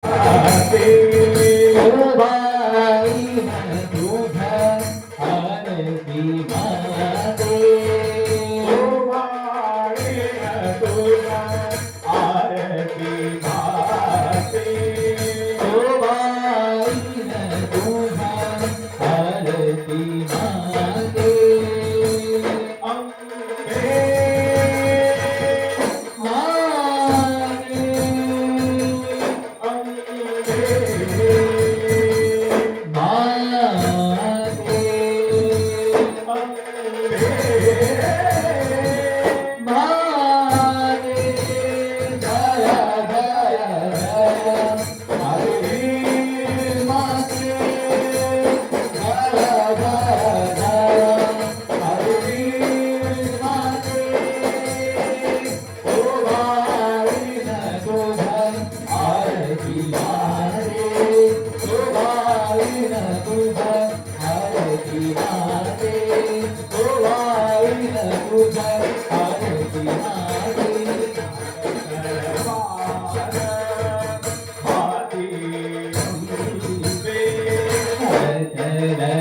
Bye. ओ बालिन कुज आरती गाते ओ बालिन कुज आरती गाते करपा